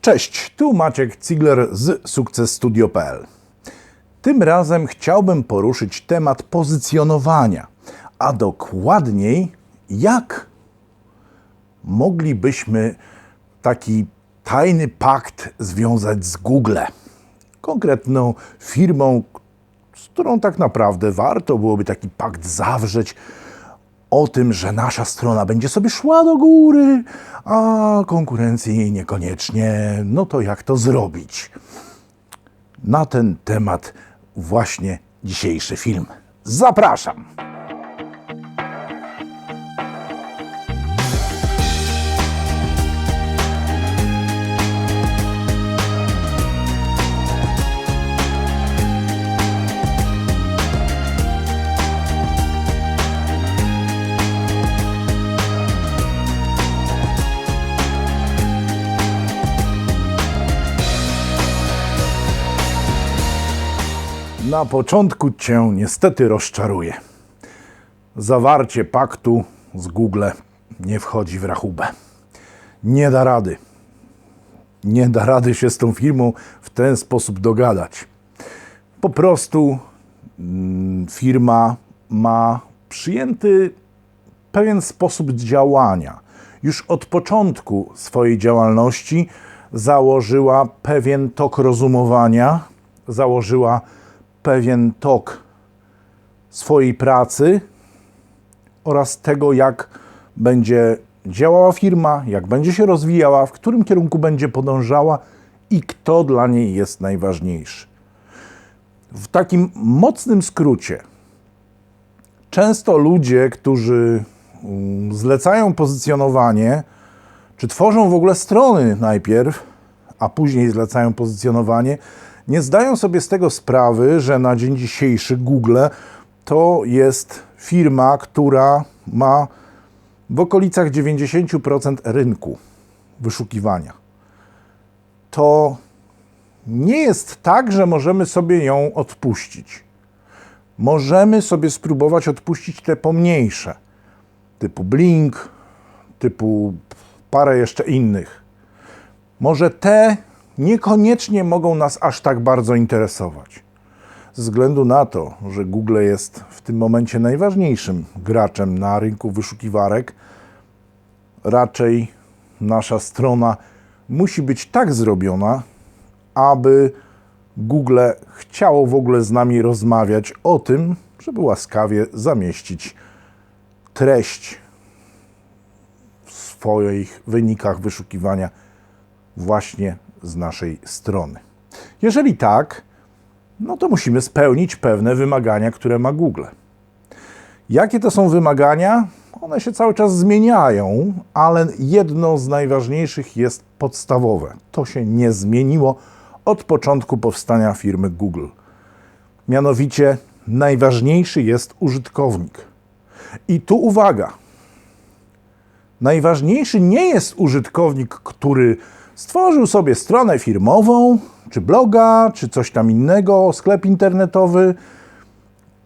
Cześć, tu Maciek Cigler z SukcesStudio.pl. Tym razem chciałbym poruszyć temat pozycjonowania, a dokładniej jak moglibyśmy taki tajny pakt związać z Google, konkretną firmą, z którą tak naprawdę warto byłoby taki pakt zawrzeć o tym, że nasza strona będzie sobie szła do góry, a konkurencji niekoniecznie. No to jak to zrobić? Na ten temat właśnie dzisiejszy film. Zapraszam! Na początku cię niestety rozczaruję. Zawarcie paktu z Google nie wchodzi w rachubę. Nie da rady. Nie da rady się z tą firmą w ten sposób dogadać. Po prostu mm, firma ma przyjęty pewien sposób działania. Już od początku swojej działalności założyła pewien tok rozumowania, założyła pewien tok swojej pracy oraz tego, jak będzie działała firma, jak będzie się rozwijała, w którym kierunku będzie podążała i kto dla niej jest najważniejszy. W takim mocnym skrócie, często ludzie, którzy mm, zlecają pozycjonowanie, czy tworzą w ogóle strony najpierw, a później zlecają pozycjonowanie, nie zdają sobie z tego sprawy, że na dzień dzisiejszy Google to jest firma, która ma w okolicach 90% rynku wyszukiwania. To nie jest tak, że możemy sobie ją odpuścić. Możemy sobie spróbować odpuścić te pomniejsze, typu Blink, typu parę jeszcze innych. Może te niekoniecznie mogą nas aż tak bardzo interesować. Ze względu na to, że Google jest w tym momencie najważniejszym graczem na rynku wyszukiwarek, raczej nasza strona musi być tak zrobiona, aby Google chciało w ogóle z nami rozmawiać o tym, żeby łaskawie zamieścić treść w swoich wynikach wyszukiwania właśnie z naszej strony. Jeżeli tak, no to musimy spełnić pewne wymagania, które ma Google. Jakie to są wymagania? One się cały czas zmieniają, ale jedno z najważniejszych jest podstawowe. To się nie zmieniło od początku powstania firmy Google. Mianowicie najważniejszy jest użytkownik. I tu uwaga. Najważniejszy nie jest użytkownik, który stworzył sobie stronę firmową, czy bloga, czy coś tam innego, sklep internetowy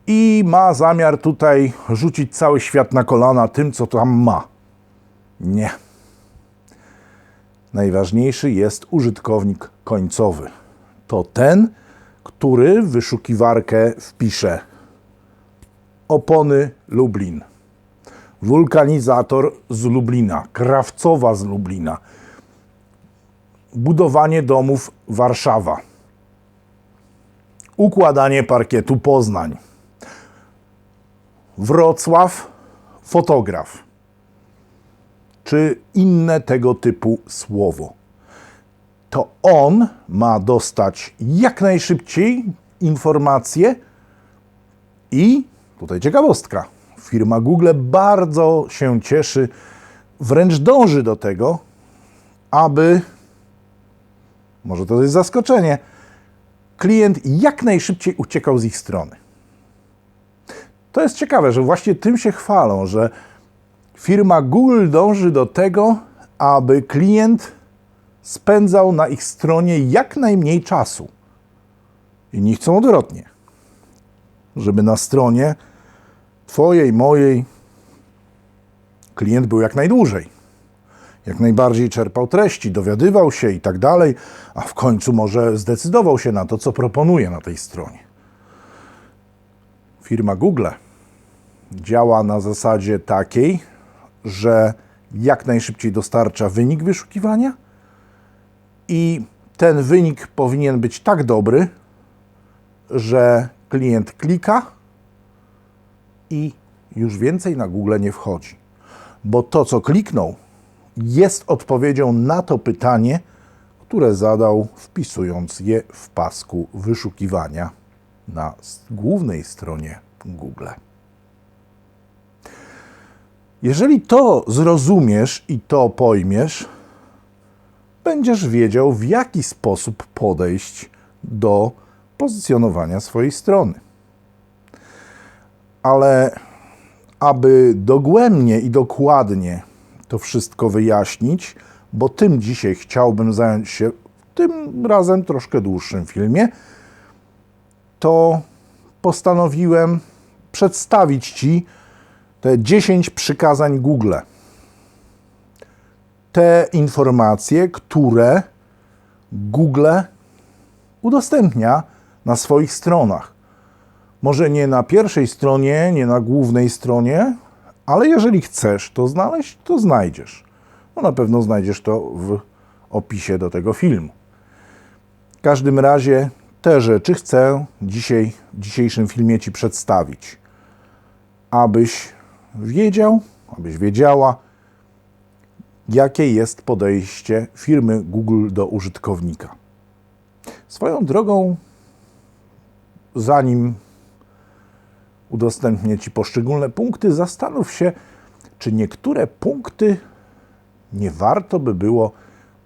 i ma zamiar tutaj rzucić cały świat na kolana tym, co tam ma. Nie. Najważniejszy jest użytkownik końcowy. To ten, który w wyszukiwarkę wpisze opony Lublin, wulkanizator z Lublina, krawcowa z Lublina, budowanie domów Warszawa, układanie parkietu Poznań, Wrocław fotograf, czy inne tego typu słowo. To on ma dostać jak najszybciej informacje i tutaj ciekawostka. Firma Google bardzo się cieszy, wręcz dąży do tego, aby może to jest zaskoczenie, klient jak najszybciej uciekał z ich strony. To jest ciekawe, że właśnie tym się chwalą, że firma Google dąży do tego, aby klient spędzał na ich stronie jak najmniej czasu. Inni chcą odwrotnie. Żeby na stronie Twojej, mojej klient był jak najdłużej. Jak najbardziej czerpał treści, dowiadywał się i tak dalej, a w końcu może zdecydował się na to, co proponuje na tej stronie. Firma Google działa na zasadzie takiej, że jak najszybciej dostarcza wynik wyszukiwania i ten wynik powinien być tak dobry, że klient klika i już więcej na Google nie wchodzi. Bo to, co kliknął, jest odpowiedzią na to pytanie, które zadał, wpisując je w pasku wyszukiwania na głównej stronie Google. Jeżeli to zrozumiesz i to pojmiesz, będziesz wiedział, w jaki sposób podejść do pozycjonowania swojej strony. Ale aby dogłębnie i dokładnie to wszystko wyjaśnić, bo tym dzisiaj chciałbym zająć się tym razem troszkę dłuższym filmie, to postanowiłem przedstawić Ci te 10 przykazań Google. Te informacje, które Google udostępnia na swoich stronach. Może nie na pierwszej stronie, nie na głównej stronie, ale jeżeli chcesz to znaleźć, to znajdziesz. No na pewno znajdziesz to w opisie do tego filmu. W każdym razie te rzeczy chcę dzisiaj w dzisiejszym filmie Ci przedstawić, abyś wiedział, abyś wiedziała, jakie jest podejście firmy Google do użytkownika. Swoją drogą, zanim udostępnię Ci poszczególne punkty, zastanów się, czy niektóre punkty nie warto by było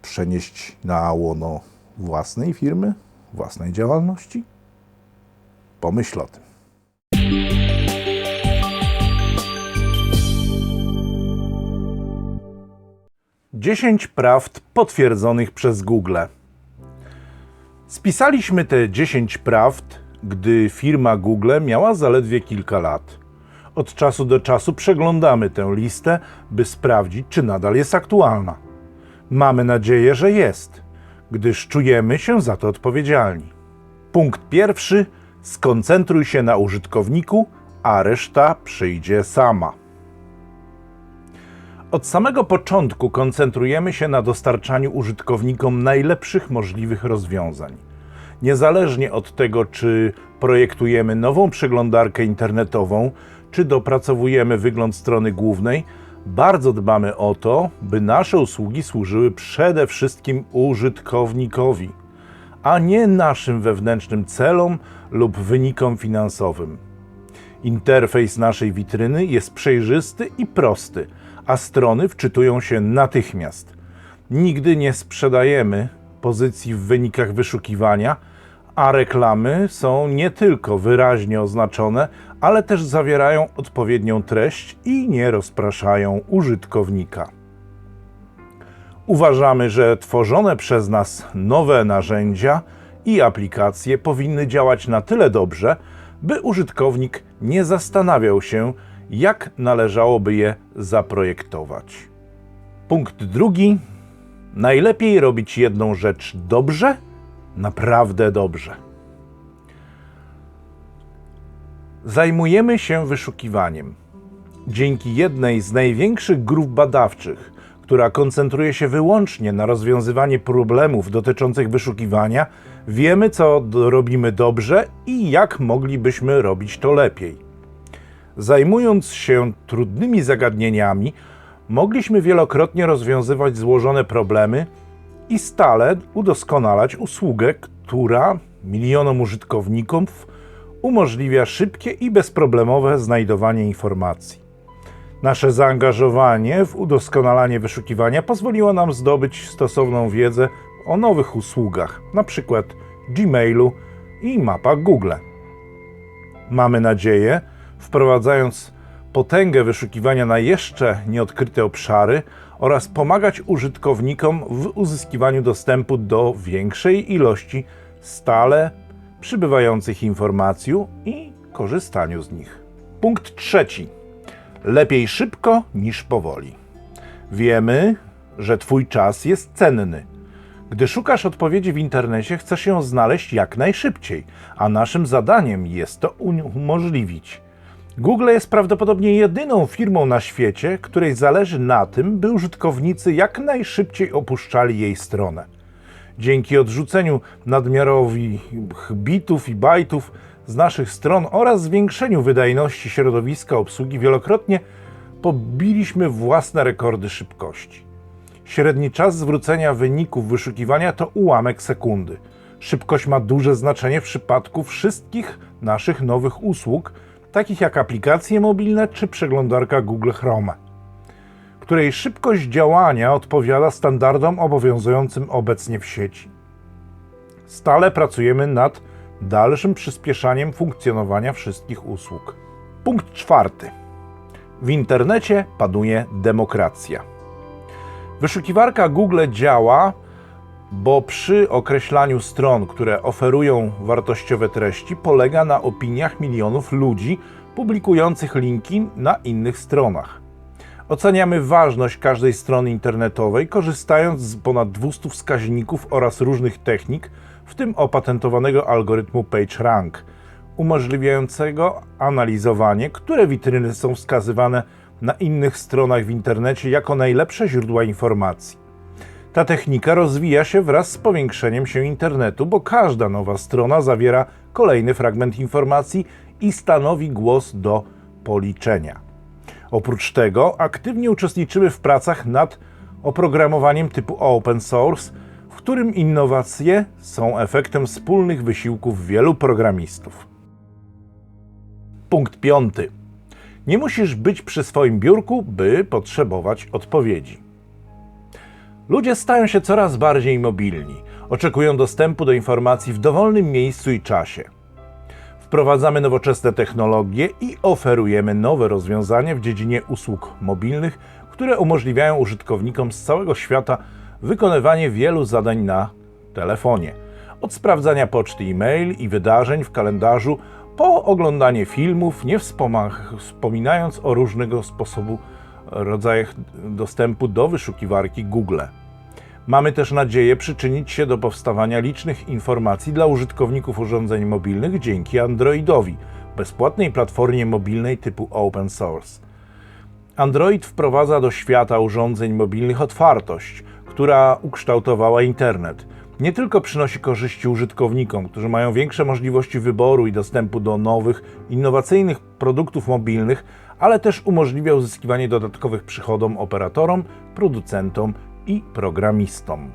przenieść na łono własnej firmy, własnej działalności? Pomyśl o tym. 10 prawd potwierdzonych przez Google. Spisaliśmy te 10 prawd, gdy firma Google miała zaledwie kilka lat. Od czasu do czasu przeglądamy tę listę, by sprawdzić, czy nadal jest aktualna. Mamy nadzieję, że jest, gdyż czujemy się za to odpowiedzialni. Punkt pierwszy: skoncentruj się na użytkowniku, a reszta przyjdzie sama. Od samego początku koncentrujemy się na dostarczaniu użytkownikom najlepszych możliwych rozwiązań. Niezależnie od tego, czy projektujemy nową przeglądarkę internetową, czy dopracowujemy wygląd strony głównej, bardzo dbamy o to, by nasze usługi służyły przede wszystkim użytkownikowi, a nie naszym wewnętrznym celom lub wynikom finansowym. Interfejs naszej witryny jest przejrzysty i prosty, a strony wczytują się natychmiast. Nigdy nie sprzedajemy pozycji w wynikach wyszukiwania, a reklamy są nie tylko wyraźnie oznaczone, ale też zawierają odpowiednią treść i nie rozpraszają użytkownika. Uważamy, że tworzone przez nas nowe narzędzia i aplikacje powinny działać na tyle dobrze, by użytkownik nie zastanawiał się, jak należałoby je zaprojektować. Punkt drugi. Najlepiej robić jedną rzecz dobrze, naprawdę dobrze. Zajmujemy się wyszukiwaniem. Dzięki jednej z największych grup badawczych, która koncentruje się wyłącznie na rozwiązywaniu problemów dotyczących wyszukiwania, wiemy, co robimy dobrze i jak moglibyśmy robić to lepiej. Zajmując się trudnymi zagadnieniami, mogliśmy wielokrotnie rozwiązywać złożone problemy i stale udoskonalać usługę, która milionom użytkowników umożliwia szybkie i bezproblemowe znajdowanie informacji. Nasze zaangażowanie w udoskonalanie wyszukiwania pozwoliło nam zdobyć stosowną wiedzę o nowych usługach, np. Gmailu i mapach Google. Mamy nadzieję, wprowadzając potęgę wyszukiwania na jeszcze nieodkryte obszary oraz pomagać użytkownikom w uzyskiwaniu dostępu do większej ilości stale przybywających informacji i korzystaniu z nich. Punkt trzeci. Lepiej szybko niż powoli. Wiemy, że Twój czas jest cenny. Gdy szukasz odpowiedzi w internecie, chcesz ją znaleźć jak najszybciej, a naszym zadaniem jest to umożliwić. Google jest prawdopodobnie jedyną firmą na świecie, której zależy na tym, by użytkownicy jak najszybciej opuszczali jej stronę. Dzięki odrzuceniu nadmiarowych bitów i bajtów z naszych stron oraz zwiększeniu wydajności środowiska obsługi, wielokrotnie pobiliśmy własne rekordy szybkości. Średni czas zwrócenia wyników wyszukiwania to ułamek sekundy. Szybkość ma duże znaczenie w przypadku wszystkich naszych nowych usług, takich jak aplikacje mobilne czy przeglądarka Google Chrome, której szybkość działania odpowiada standardom obowiązującym obecnie w sieci. Stale pracujemy nad dalszym przyspieszaniem funkcjonowania wszystkich usług. Punkt czwarty. W internecie panuje demokracja. Wyszukiwarka Google działa, bo przy określaniu stron, które oferują wartościowe treści, polega na opiniach milionów ludzi publikujących linki na innych stronach. Oceniamy ważność każdej strony internetowej, korzystając z ponad 200 wskaźników oraz różnych technik, w tym opatentowanego algorytmu PageRank, umożliwiającego analizowanie, które witryny są wskazywane na innych stronach w internecie jako najlepsze źródła informacji. Ta technika rozwija się wraz z powiększeniem się internetu, bo każda nowa strona zawiera kolejny fragment informacji i stanowi głos do policzenia. Oprócz tego aktywnie uczestniczymy w pracach nad oprogramowaniem typu open source, w którym innowacje są efektem wspólnych wysiłków wielu programistów. Punkt piąty. Nie musisz być przy swoim biurku, by potrzebować odpowiedzi. Ludzie stają się coraz bardziej mobilni, oczekują dostępu do informacji w dowolnym miejscu i czasie. Wprowadzamy nowoczesne technologie i oferujemy nowe rozwiązania w dziedzinie usług mobilnych, które umożliwiają użytkownikom z całego świata wykonywanie wielu zadań na telefonie. Od sprawdzania poczty e-mail i wydarzeń w kalendarzu, po oglądanie filmów, nie wspominając o różnego sposobu rodzajach dostępu do wyszukiwarki Google. Mamy też nadzieję przyczynić się do powstawania licznych informacji dla użytkowników urządzeń mobilnych dzięki Androidowi, bezpłatnej platformie mobilnej typu open source. Android wprowadza do świata urządzeń mobilnych otwartość, która ukształtowała internet. Nie tylko przynosi korzyści użytkownikom, którzy mają większe możliwości wyboru i dostępu do nowych, innowacyjnych produktów mobilnych, ale też umożliwia uzyskiwanie dodatkowych przychodom operatorom, producentom i programistom.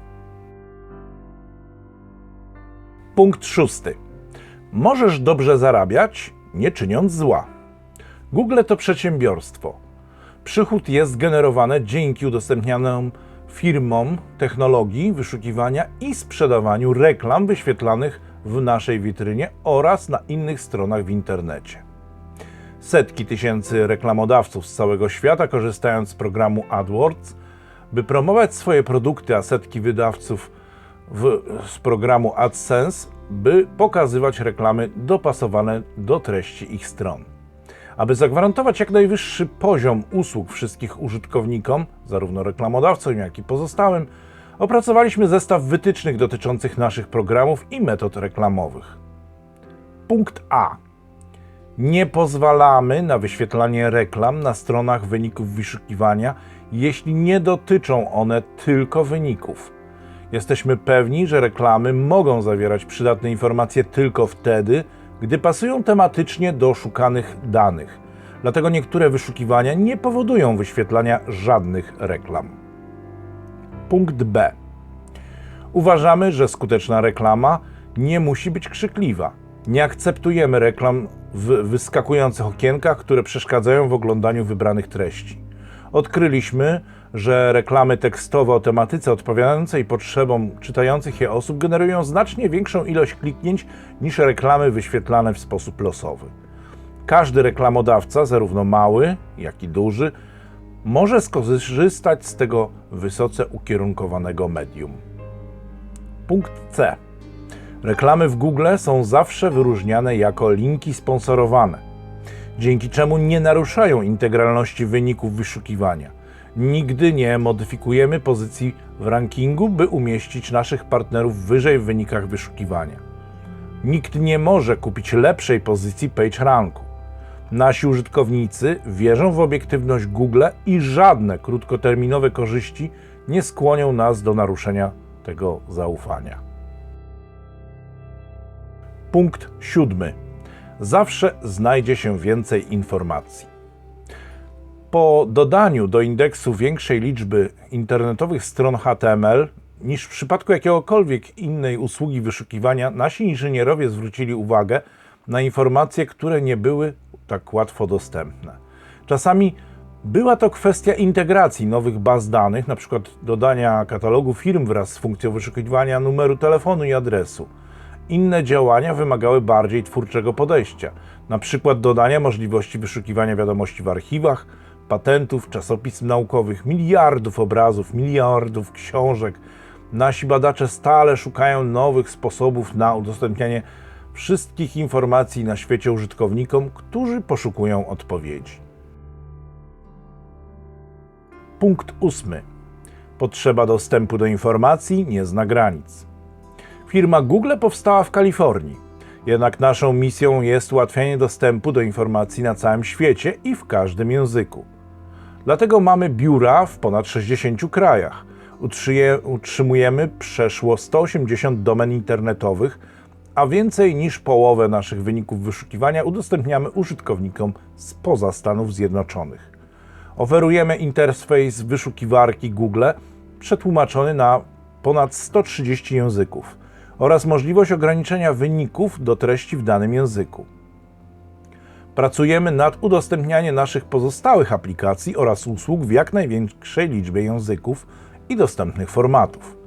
Punkt szósty. Możesz dobrze zarabiać, nie czyniąc zła. Google to przedsiębiorstwo. Przychód jest generowany dzięki udostępnianym firmom technologii wyszukiwania i sprzedawaniu reklam wyświetlanych w naszej witrynie oraz na innych stronach w internecie. Setki tysięcy reklamodawców z całego świata, korzystając z programu AdWords, by promować swoje produkty, a setki wydawców w, z programu AdSense, by pokazywać reklamy dopasowane do treści ich stron. Aby zagwarantować jak najwyższy poziom usług wszystkich użytkownikom, zarówno reklamodawcom, jak i pozostałym, opracowaliśmy zestaw wytycznych dotyczących naszych programów i metod reklamowych. Punkt A. Nie pozwalamy na wyświetlanie reklam na stronach wyników wyszukiwania, jeśli nie dotyczą one tylko wyników. Jesteśmy pewni, że reklamy mogą zawierać przydatne informacje tylko wtedy, gdy pasują tematycznie do szukanych danych. Dlatego niektóre wyszukiwania nie powodują wyświetlania żadnych reklam. Punkt B. Uważamy, że skuteczna reklama nie musi być krzykliwa. Nie akceptujemy reklam w wyskakujących okienkach, które przeszkadzają w oglądaniu wybranych treści. Odkryliśmy, że reklamy tekstowe o tematyce odpowiadającej potrzebom czytających je osób generują znacznie większą ilość kliknięć niż reklamy wyświetlane w sposób losowy. Każdy reklamodawca, zarówno mały, jak i duży, może skorzystać z tego wysoce ukierunkowanego medium. Punkt C. Reklamy w Google są zawsze wyróżniane jako linki sponsorowane, dzięki czemu nie naruszają integralności wyników wyszukiwania. Nigdy nie modyfikujemy pozycji w rankingu, by umieścić naszych partnerów wyżej w wynikach wyszukiwania. Nikt nie może kupić lepszej pozycji PageRanku. Nasi użytkownicy wierzą w obiektywność Google i żadne krótkoterminowe korzyści nie skłonią nas do naruszenia tego zaufania. Punkt siódmy. Zawsze znajdzie się więcej informacji. Po dodaniu do indeksu większej liczby internetowych stron HTML niż w przypadku jakiegokolwiek innej usługi wyszukiwania, nasi inżynierowie zwrócili uwagę na informacje, które nie były tak łatwo dostępne. Czasami była to kwestia integracji nowych baz danych, np. dodania katalogu firm wraz z funkcją wyszukiwania numeru telefonu i adresu. Inne działania wymagały bardziej twórczego podejścia, np. dodania możliwości wyszukiwania wiadomości w archiwach, patentów, czasopism naukowych, miliardów obrazów, miliardów książek. Nasi badacze stale szukają nowych sposobów na udostępnianie wszystkich informacji na świecie użytkownikom, którzy poszukują odpowiedzi. Punkt ósmy. Potrzeba dostępu do informacji nie zna granic. Firma Google powstała w Kalifornii, jednak naszą misją jest ułatwianie dostępu do informacji na całym świecie i w każdym języku. Dlatego mamy biura w ponad 60 krajach. Utrzymujemy przeszło 180 domen internetowych, a więcej niż połowę naszych wyników wyszukiwania udostępniamy użytkownikom spoza Stanów Zjednoczonych. Oferujemy interfejs wyszukiwarki Google przetłumaczony na ponad 130 języków oraz możliwość ograniczenia wyników do treści w danym języku. Pracujemy nad udostępnianiem naszych pozostałych aplikacji oraz usług w jak największej liczbie języków i dostępnych formatów.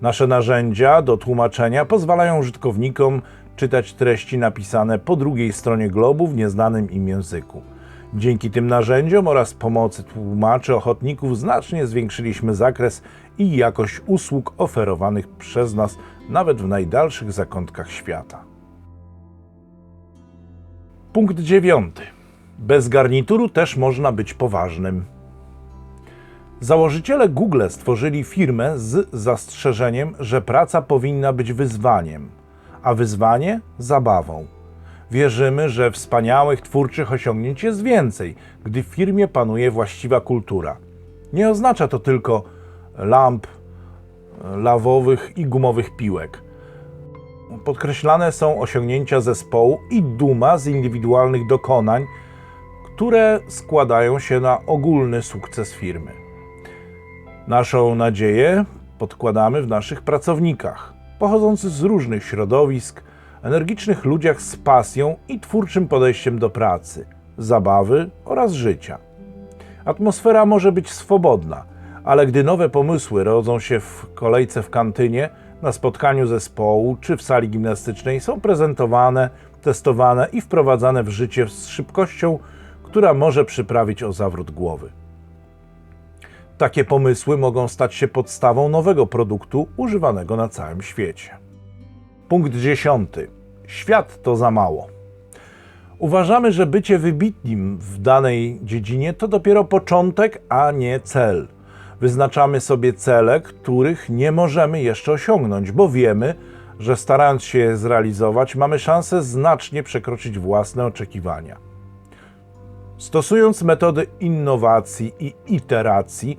Nasze narzędzia do tłumaczenia pozwalają użytkownikom czytać treści napisane po drugiej stronie globu w nieznanym im języku. Dzięki tym narzędziom oraz pomocy tłumaczy ochotników znacznie zwiększyliśmy zakres i jakość usług oferowanych przez nas nawet w najdalszych zakątkach świata. Punkt dziewiąty. Bez garnituru też można być poważnym. Założyciele Google stworzyli firmę z zastrzeżeniem, że praca powinna być wyzwaniem, a wyzwanie zabawą. Wierzymy, że wspaniałych twórczych osiągnięć jest więcej, gdy w firmie panuje właściwa kultura. Nie oznacza to tylko lamp, lawowych i gumowych piłek. Podkreślane są osiągnięcia zespołu i duma z indywidualnych dokonań, które składają się na ogólny sukces firmy. Naszą nadzieję podkładamy w naszych pracownikach, pochodzących z różnych środowisk, energicznych ludziach z pasją i twórczym podejściem do pracy, zabawy oraz życia. Atmosfera może być swobodna, ale gdy nowe pomysły rodzą się w kolejce w kantynie, na spotkaniu zespołu czy w sali gimnastycznej, są prezentowane, testowane i wprowadzane w życie z szybkością, która może przyprawić o zawrót głowy. Takie pomysły mogą stać się podstawą nowego produktu używanego na całym świecie. Punkt dziesiąty. Świat to za mało. Uważamy, że bycie wybitnim w danej dziedzinie to dopiero początek, a nie cel. Wyznaczamy sobie cele, których nie możemy jeszcze osiągnąć, bo wiemy, że starając się je zrealizować, mamy szansę znacznie przekroczyć własne oczekiwania. Stosując metody innowacji i iteracji,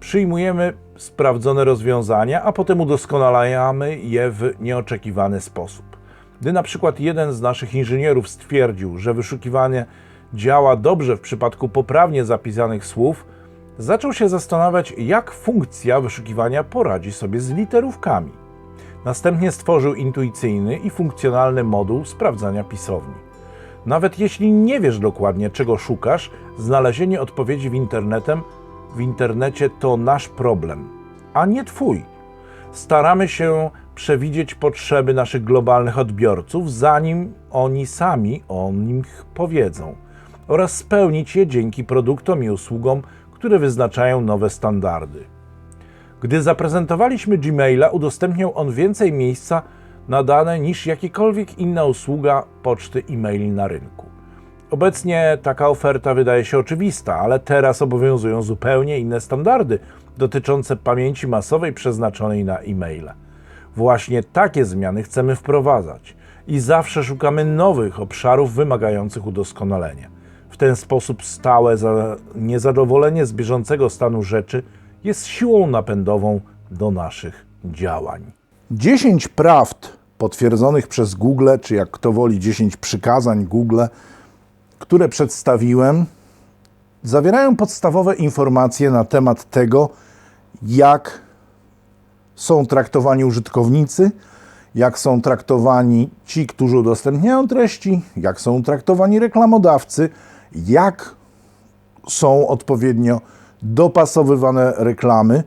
przyjmujemy sprawdzone rozwiązania, a potem udoskonalamy je w nieoczekiwany sposób. Gdy na przykład jeden z naszych inżynierów stwierdził, że wyszukiwanie działa dobrze w przypadku poprawnie zapisanych słów, zaczął się zastanawiać, jak funkcja wyszukiwania poradzi sobie z literówkami. Następnie stworzył intuicyjny i funkcjonalny moduł sprawdzania pisowni. Nawet jeśli nie wiesz dokładnie, czego szukasz, znalezienie odpowiedzi w, internetem, w internecie to nasz problem, a nie twój. Staramy się przewidzieć potrzeby naszych globalnych odbiorców, zanim oni sami o nich powiedzą, oraz spełnić je dzięki produktom i usługom, które wyznaczają nowe standardy. Gdy zaprezentowaliśmy Gmaila, udostępniał on więcej miejsca na dane niż jakiekolwiek inna usługa poczty e-maili na rynku. Obecnie taka oferta wydaje się oczywista, ale teraz obowiązują zupełnie inne standardy dotyczące pamięci masowej przeznaczonej na e-maile. Właśnie takie zmiany chcemy wprowadzać i zawsze szukamy nowych obszarów wymagających udoskonalenia. W ten sposób stałe za- niezadowolenie z bieżącego stanu rzeczy jest siłą napędową do naszych działań. 10 prawd potwierdzonych przez Google, czy jak kto woli, 10 przykazań Google, które przedstawiłem, zawierają podstawowe informacje na temat tego, jak są traktowani użytkownicy, jak są traktowani ci, którzy udostępniają treści, jak są traktowani reklamodawcy, jak są odpowiednio dopasowywane reklamy.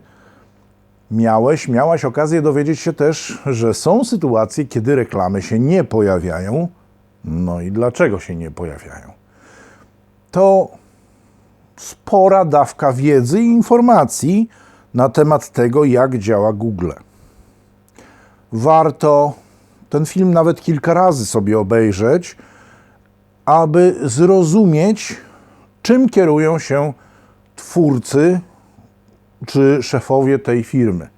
Miałeś, miałaś okazję dowiedzieć się też, że są sytuacje, kiedy reklamy się nie pojawiają. No i dlaczego się nie pojawiają? To spora dawka wiedzy i informacji na temat tego, jak działa Google. Warto ten film nawet kilka razy sobie obejrzeć, aby zrozumieć, czym kierują się twórcy czy szefowie tej firmy.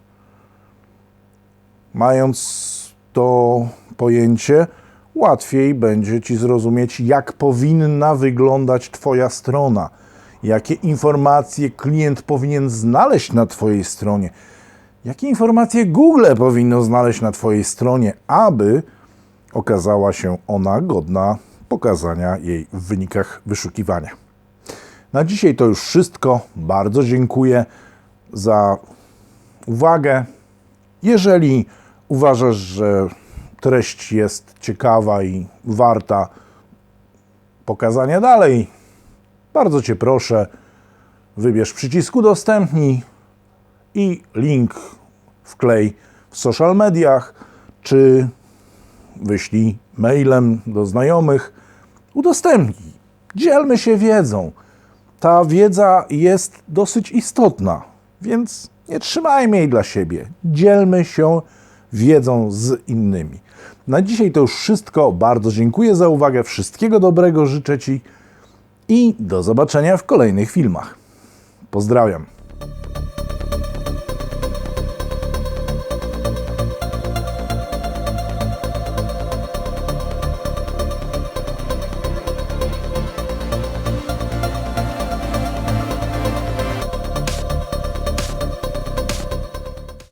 Mając to pojęcie, łatwiej będzie ci zrozumieć, jak powinna wyglądać Twoja strona, jakie informacje klient powinien znaleźć na Twojej stronie, jakie informacje Google powinno znaleźć na Twojej stronie, aby okazała się ona godna pokazania jej w wynikach wyszukiwania. Na dzisiaj to już wszystko. Bardzo dziękuję za uwagę. Jeżeli uważasz, że treść jest ciekawa i warta pokazania dalej, bardzo Cię proszę, wybierz przycisk udostępnij i link wklej w social mediach, czy wyślij mailem do znajomych. Udostępnij. Dzielmy się wiedzą. Ta wiedza jest dosyć istotna, więc nie trzymajmy jej dla siebie. Dzielmy się wiedzą z innymi. Na dzisiaj to już wszystko. Bardzo dziękuję za uwagę. Wszystkiego dobrego życzę Ci i do zobaczenia w kolejnych filmach. Pozdrawiam.